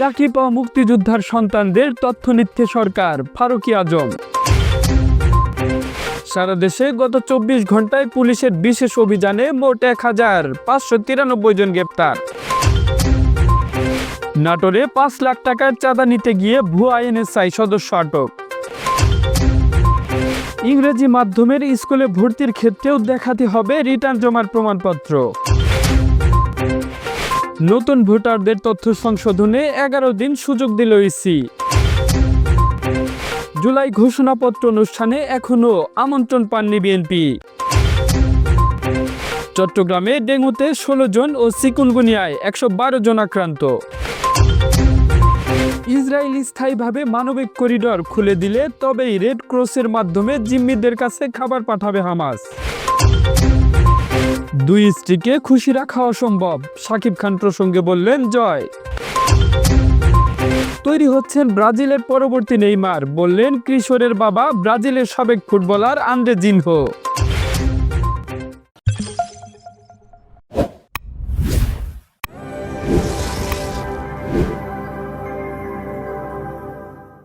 চাকরি পাওয়া মুক্তিযোদ্ধার সন্তানদের তথ্য নিচ্ছে সরকার, ফারুকি আজম। সারা দেশে গত চব্বিশ ঘন্টায় পুলিশের বিশেষ অভিযানে মোট এক হাজার পাঁচশো তিরানব্বই জন গ্রেপ্তার। নাটোরে পাঁচ লাখ টাকার চাঁদা নিতে গিয়ে ভুয়া আইএনএসআই সদস্য আটক। ইংরেজি মাধ্যমের স্কুলে ভর্তির ক্ষেত্রেও দেখাতে হবে রিটার্ন জমার প্রমাণপত্র। নতুন ভোটারদের তথ্য সংশোধনে এগারো দিন সুযোগ দিল ইসি। জুলাই ঘোষণাপত্র অনুষ্ঠানে এখনও আমন্ত্রণ পাননি বিএনপি। চট্টগ্রামে ডেঙ্গুতে ষোলো জন ও সিকুনগুনিয়ায় একশো বারো জন আক্রান্ত। ইসরায়েল স্থায়ীভাবে মানবিক করিডর খুলে দিলে তবেই রেড ক্রসের মাধ্যমে জিম্মিদের কাছে খাবার পাঠাবে হামাস। দুই স্ত্রীকে খুশি রাখা অসম্ভব। সাকিব খান প্রসঙ্গে বললেন, জয়। তৈরি হচ্ছেন ব্রাজিলের পরবর্তী নেইমার। বললেন, কিশোরের বাবা ব্রাজিলের সাবেক ফুটবলার আন্দ্রে জিনহো।